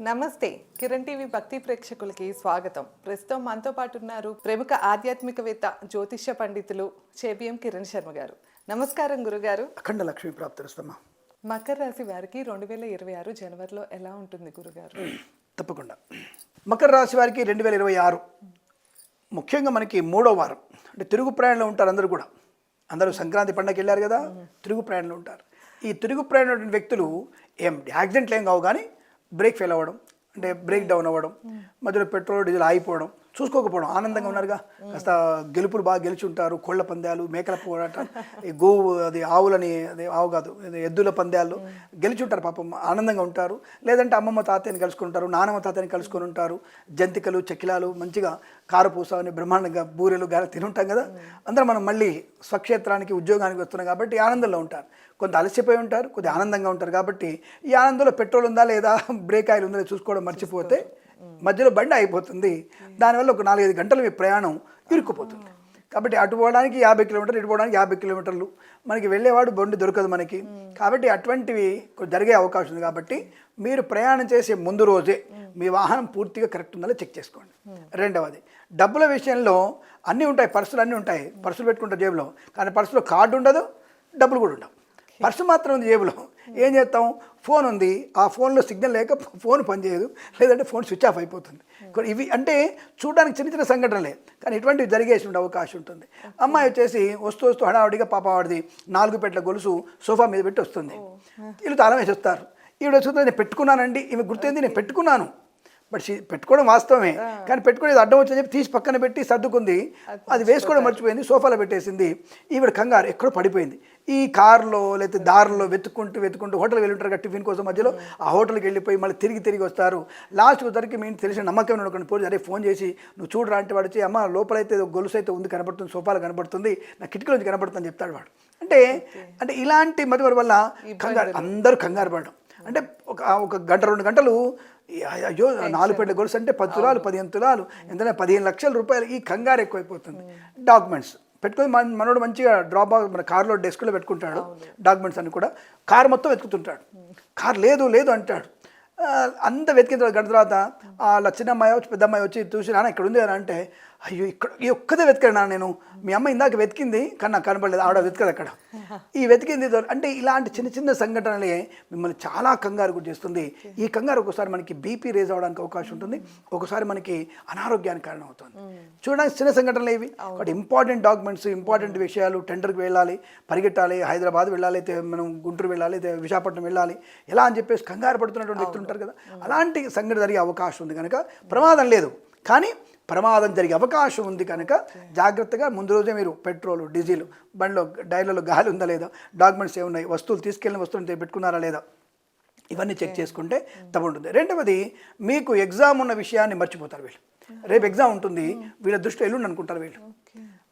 నమస్తే. కిరణ్ టీవీ భక్తి ప్రేక్షకులకి స్వాగతం. ప్రస్తుతం మనతో పాటు ఉన్నారు ప్రముఖ ఆధ్యాత్మికవేత్త జ్యోతిష్య పండితులు చేబిఎం కిరణ్ శర్మ గారు. నమస్కారం గురుగారు. అఖండ లక్ష్మీ ప్రాప్తిరస్తమ్మా మకర రాశి వారికి రెండు వేల ఇరవై ఆరు జనవరిలో ఎలా ఉంటుంది గురుగారు? తప్పకుండా. మకర రాశి వారికి రెండు వేల ఇరవై ఆరు. ముఖ్యంగా మనకి మూడో వారం. అంటే తిరుగు ప్రయాణంలో ఉంటారు అందరూ కూడా. అందరూ సంక్రాంతి పండగకి వెళ్ళారు కదా తిరుగు ప్రయాణంలో ఉంటారు. ఈ తిరుగు ఉన్నటువంటి వ్యక్తులు ఏం యాక్సిడెంట్లు ఏం కావు కానీ బ్రేక్ ఫెయిల్ అవ్వడం అంటే బ్రేక్ డౌన్ అవ్వడం మధ్యలో పెట్రోల్ డీజిల్ ఆగిపోవడం చూసుకోకపోవడం. ఆనందంగా ఉన్నారుగా. కాస్త గెలుపులు బాగా గెలిచి ఉంటారు కోళ్ళ పందాలు మేకల పోరాటం ఈ గోవు అది ఆవులని అది ఆవు కాదు ఎద్దుల పందాలు గెలిచి ఉంటారు పాపం. ఆనందంగా ఉంటారు. లేదంటే అమ్మమ్మ తాతయ్యని కలుసుకుంటారు నానమ్మ తాతయ్యని కలుసుకొని ఉంటారు. జంతికలు చెక్కిలాలు మంచిగా కారపూస అని బ్రహ్మాండంగా బూరెలు గాలి తినుంటాం కదా. అందరం మనం మళ్ళీ స్వక్షేత్రానికి ఉద్యోగానికి వస్తున్నాం కాబట్టి ఆనందంలో ఉంటారు. కొంత అలసిపోయి ఉంటారు కొద్దిగా ఆనందంగా ఉంటారు కాబట్టి ఈ ఆనందంలో పెట్రోల్ ఉందా లేదా బ్రేక్ ఆయిల్ ఉందా లేదా చూసుకోవడం మర్చిపోతే మధ్యలో బండి అయిపోతుంది దానివల్ల ఒక నాలుగైదు గంటలు మీ ప్రయాణం ఇరుక్కుపోతుంది. కాబట్టి అటు పోవడానికి యాభై కిలోమీటర్లు ఇటు పోవడానికి యాభై కిలోమీటర్లు. మనకి వెళ్ళేవాడు బండి దొరకదు మనకి. కాబట్టి అటువంటివి జరిగే అవకాశం ఉంది కాబట్టి మీరు ప్రయాణం చేసే ముందు రోజే మీ వాహనం పూర్తిగా కరెక్ట్ ఉందో చెక్ చేసుకోండి. రెండవది డబ్బుల విషయంలో అన్నీ ఉంటాయి పర్సులు అన్నీ ఉంటాయి. పర్సులు పెట్టుకుంటారు జేబులో. కానీ పర్సులో కార్డు ఉండదు డబ్బులు కూడా ఉండవు. పర్సు మాత్రం ఉంది జేబులో. ఏం చేస్తాం? ఫోన్ ఉంది. ఆ ఫోన్లో సిగ్నల్ లేక ఫోన్ పనిచేయదు. లేదంటే ఫోన్ స్విచ్ ఆఫ్ అయిపోతుంది. ఇవి అంటే చూడడానికి చిన్న చిన్న సంఘటనలే. కానీ ఇటువంటివి జరిగేసి ఉండే అవకాశం ఉంటుంది. అమ్మాయి వచ్చేసి వస్తూ వస్తూ హడావుడిగా పాప వాడిది నాలుగు పెట్టల గొలుసు సోఫా మీద పెట్టి వస్తుంది. వీళ్ళు తాళం వేసి వస్తారు. ఈవిడ వచ్చి నేను పెట్టుకున్నానండి. ఈమె గుర్తయింది నేను పెట్టుకున్నాను. బట్ షీ- పెట్టుకోవడం వాస్తవమే. కానీ పెట్టుకునేది అడ్డం వచ్చని చెప్పి తీసి పక్కన పెట్టి సర్దుకుంది. అది వేసుకోవడం మర్చిపోయింది సోఫాలో పెట్టేసింది. ఈవిడ కంగారు ఎక్కడో పడిపోయింది. ఈ కారులో లేకపోతే దారిలో వెతుక్కుంటూ వెతుక్కుంటూ హోటల్కి వెళ్ళి ఉంటారు కదా టిఫిన్ కోసం మధ్యలో ఆ హోటల్కి వెళ్ళిపోయి మళ్ళీ తిరిగి తిరిగి వస్తారు. లాస్ట్ వచ్చరికి మీ తెలిసిన నమ్మకం ఉండకుండా పోయి అరే ఫోన్ చేసి నువ్వు చూడరా అంటే వాడు వచ్చి అమ్మ లోపలైతే గొలుసు అయితే ఉంది కనబడుతుంది సోఫాలో కనబడుతుంది నా కిటికీ నుంచి కనబడుతుంది అని చెప్తాడు వాడు. అంటే అంటే ఇలాంటి మధ్య వల్ల కంగారు అందరూ కంగారు పడడం. అంటే ఒక ఒక గంట రెండు గంటలు అయ్యో నాలుగు పెట్టె గొలుసు అంటే పది తులాలు పదిహేను తులాలు ఎంతనే పదిహేను లక్షల రూపాయలు ఈ కంగారు ఎక్కువైపోతుంది. డాక్యుమెంట్స్ పెట్టుకొని మన మనోడు మంచిగా డ్రాప్ మన కార్లో డెస్క్లో పెట్టుకుంటాడు డాక్యుమెంట్స్ అన్ని కూడా. కార్ మొత్తం వెతుకుతుంటాడు. కార్ లేదు లేదు అంటాడు. అంత వెతికిన తర్వాత గంట తర్వాత వాళ్ళ చిన్న అమ్మాయి వచ్చి పెద్ద అమ్మాయి వచ్చి చూసి నాన్న ఇక్కడ ఉంది అని అంటే అయ్యో ఇక్కడ ఈ ఒక్కదే వెతికాడు నాన్న నేను? మీ అమ్మ ఇందాక వెతికింది కానీ నాకు కనపడలేదు. ఆవిడ వెతకదు అక్కడ. ఈ వెతికింది అంటే ఇలాంటి చిన్న చిన్న సంఘటనలే మిమ్మల్ని చాలా కంగారు గురి చేస్తుంది. ఈ కంగారు ఒకసారి మనకి బీపీ రేజ్ అవడానికి అవకాశం ఉంటుంది. ఒకసారి మనకి అనారోగ్యానికి కారణం అవుతుంది చూడడానికి చిన్న సంఘటనలు ఇవి. బట్ ఇంపార్టెంట్ డాక్యుమెంట్స్ ఇంపార్టెంట్ విషయాలు టెండర్కి వెళ్ళాలి పరిగెట్టాలి హైదరాబాద్ వెళ్ళాలి అయితే మనం గుంటూరు వెళ్ళాలి అయితే విశాఖపట్నం వెళ్ళాలి ఎలా అని చెప్పేసి కంగారు పడుతున్నటువంటి వ్యక్తులు ఉంటారు కదా. అలాంటి సంఘటన జరిగే అవకాశం ఉంది కనుక ప్రమాదం లేదు. కానీ ప్రమాదం జరిగే అవకాశం ఉంది కనుక జాగ్రత్తగా ముందు రోజే మీరు పెట్రోల్ డీజిల్ బండిలో డైర్లలో గాలి ఉందా లేదా డాక్యుమెంట్స్ ఏమున్నాయి వస్తువులు తీసుకెళ్ళిన వస్తువులు పెట్టుకున్నారా లేదా ఇవన్నీ చెక్ చేసుకుంటే తప్పుంటుంది రెండవది మీకు ఎగ్జామ్ ఉన్న విషయాన్ని మర్చిపోతారు వీళ్ళు. రేపు ఎగ్జామ్ ఉంటుంది వీళ్ళ దృష్టిలో ఎల్లుండి అనుకుంటారు వీళ్ళు.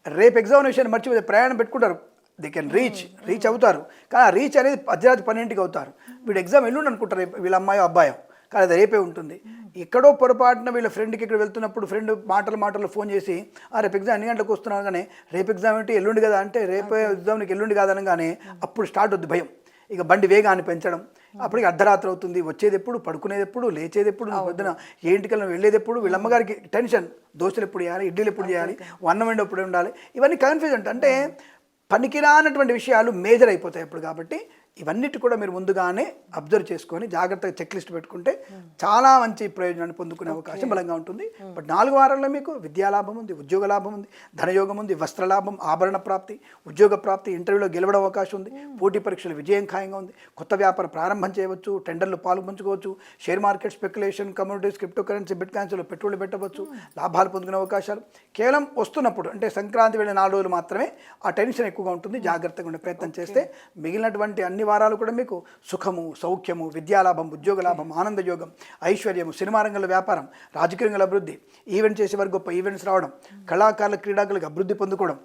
రేపు ఎగ్జామ్ ఉన్న విషయాన్ని మర్చిపోతే ప్రయాణం పెట్టుకుంటారు. దే కెన్ రీచ్ రీచ్ అవుతారు. కానీ ఆ రీచ్ అనేది అర్ధరాత్రి పన్నెంటికి అవుతారు. వీడు ఎగ్జామ్ ఎల్లుండి అనుకుంటారు వీళ్ళ అమ్మాయో అబ్బాయో. కానీ అది రేపే ఉంటుంది. ఎక్కడో పొరపాటున వీళ్ళ ఫ్రెండ్కి ఇక్కడ వెళ్తున్నప్పుడు ఫ్రెండ్ మాటలు మాటలు ఫోన్ చేసి ఆ రేపు ఎగ్జామ్ ఎన్ని గంటలకు వస్తున్నావు? కానీ రేపు ఎగ్జామ్ ఏంటి? ఎల్లుండి కదా. అంటే రేపే ఎగ్జామ్ నీకు ఎల్లుండి కాదనగానే అప్పుడు స్టార్ట్ అవుద్ది భయం. ఇక బండి వేగాన్ని పెంచడం. అప్పటికి అర్ధరాత్రి అవుతుంది. వచ్చేది ఎప్పుడు? పడుకునేది ఎప్పుడు? లేచేది ఎప్పుడు? పొద్దున ఏంటికల్లా వెళ్ళేది ఎప్పుడు? వీళ్ళ అమ్మగారికి టెన్షన్ దోశలు ఎప్పుడు చేయాలి? ఇడ్లీలు ఎప్పుడు చేయాలి? అన్నం ఎప్పుడు ఉండాలి? ఇవన్నీ కన్ఫ్యూజన్ అంటే పనికిరానటువంటి విషయాలు మేజర్ అయిపోతాయి అప్పుడు కాబట్టి ఇవన్నిటి కూడా మీరు ముందుగానే అబ్జర్వ్ చేసుకొని జాగ్రత్తగా చెక్ లిస్ట్ పెట్టుకుంటే చాలా మంచి ప్రయోజనాన్ని పొందుకునే అవకాశం బలంగా ఉంటుంది. బట్ నాలుగు వారాల్లో మీకు విద్యా లాభం ఉంది ఉద్యోగ లాభం ఉంది ధనయోగం ఉంది వస్త్ర లాభం ఆభరణ ప్రాప్తి ఉద్యోగ ప్రాప్తి ఇంటర్వ్యూలో గెలవడం అవకాశం ఉంది పోటీ పరీక్షలు విజయం ఖాయంగా ఉంది కొత్త వ్యాపారం ప్రారంభం చేయవచ్చు టెండర్లు పాల్పంచుకోవచ్చు share market speculation communities crypto currency bit కాయిన్స్లో పెట్టుబడులు పెట్టవచ్చు లాభాలు పొందుకునే అవకాశాలు. కేవలం వస్తున్నప్పుడు అంటే సంక్రాంతి వెళ్ళిన నాలుగు రోజులు మాత్రమే ఆ టెన్షన్ ఎక్కువగా ఉంటుంది జాగ్రత్తగా ఉండే ప్రయత్నం చేస్తే మిగిలినటువంటి అన్ని వారాలు కూడా మీకు సుఖము సౌఖ్యము విద్యాలాభం ఉద్యోగ లాభం ఐశ్వర్యము సినిమా రంగంలో వ్యాపారం రాజకీయ రంగంలో అభివృద్ధి ఈవెంట్ చేసే గొప్ప ఈవెంట్స్ రావడం కళాకారుల క్రీడాకులకు అభివృద్ధి పొందుకోవడం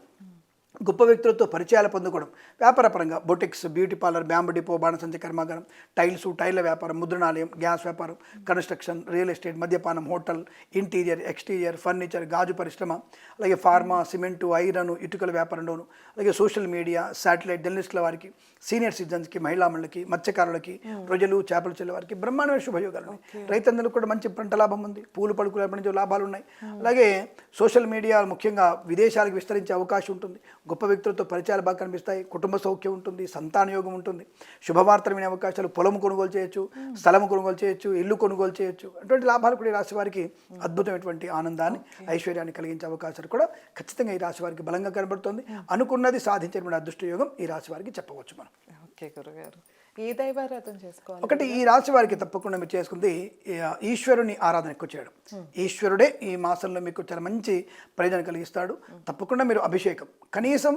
గొప్ప వ్యక్తులతో పరిచయాలు పొందుకోవడం. వ్యాపారపరంగా boutiques beauty parlour bamboo depot బాణసంచ కర్మాగారం టైల్స్ టైర్ల వ్యాపారం ముద్రణాలయం గ్యాస్ వ్యాపారం కన్స్ట్రక్షన్ రియల్ ఎస్టేట్ మద్యపానం హోటల్ ఇంటీరియర్ ఎక్స్టీరియర్ ఫర్నిచర్ గాజు పరిశ్రమ అలాగే ఫార్మా సిమెంటు ఐరన్ ఇటుకల వ్యాపారంలోను అలాగే సోషల్ మీడియా శాటిలైట్ జర్నలిస్టుల వారికి సీనియర్ సిటిజన్స్కి మహిళామణులకి మత్స్యకారులకి ప్రజలు చేపలు చెల్లె వారికి బ్రహ్మాండమైన శుభయోగాలు. ఉన్నాయి రైతన్నలకు కూడా మంచి పంట లాభం ఉంది. పూలు పడుకుల లాభాలు ఉన్నాయి అలాగే సోషల్ మీడియా ముఖ్యంగా విదేశాలకు విస్తరించే అవకాశం ఉంటుంది. గొప్ప వ్యక్తులతో పరిచయాలు బాగా కనిపిస్తాయి. కుటుంబ సౌఖ్యం ఉంటుంది సంతాన యోగం ఉంటుంది. శుభవార్తలు వినే అవకాశాలు పొలం కొనుగోలు చేయొచ్చు స్థలం కొనుగోలు చేయొచ్చు ఇల్లు కొనుగోలు చేయొచ్చు. అటువంటి లాభాలు కూడా ఈ రాశి వారికి అద్భుతమైనటువంటి ఆనందాన్ని ఐశ్వర్యాన్ని కలిగించే అవకాశాలు కూడా ఖచ్చితంగా ఈ రాశి వారికి బలంగా కనబడుతుంది. అనుకున్నది సాధించేటువంటి అదృష్ట యోగం ఈ రాశి వారికి చెప్పవచ్చు మనం. ఓకే గురుగారు. ఏ దైవారాధన చేసుకోవాలి? ఒకటి ఈ రాశి వారికి తప్పకుండా మీరు చేసుకుంది ఈశ్వరుని ఆరాధన ఎక్కువ చేయడం ఈశ్వరుడే ఈ మాసంలో మీకు చాలా మంచి ప్రయోజనం కలిగిస్తాడు. తప్పకుండా మీరు అభిషేకం. కనీసం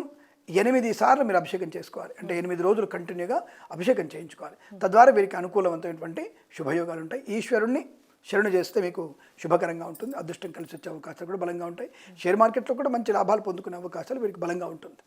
ఎనిమిది సార్లు మీరు అభిషేకం చేసుకోవాలి. అంటే ఎనిమిది రోజులు కంటిన్యూగా అభిషేకం చేయించుకోవాలి. తద్వారా వీరికి అనుకూలవంతమైనటువంటి శుభయోగాలు ఉంటాయి. ఈశ్వరుణ్ణి శరణు చేస్తే మీకు శుభకరంగా ఉంటుంది. అదృష్టం కలిసి వచ్చే అవకాశాలు కూడా బలంగా ఉంటాయి. షేర్ మార్కెట్లో కూడా మంచి లాభాలు పొందుకునే అవకాశాలు వీరికి బలంగా ఉంటుంది.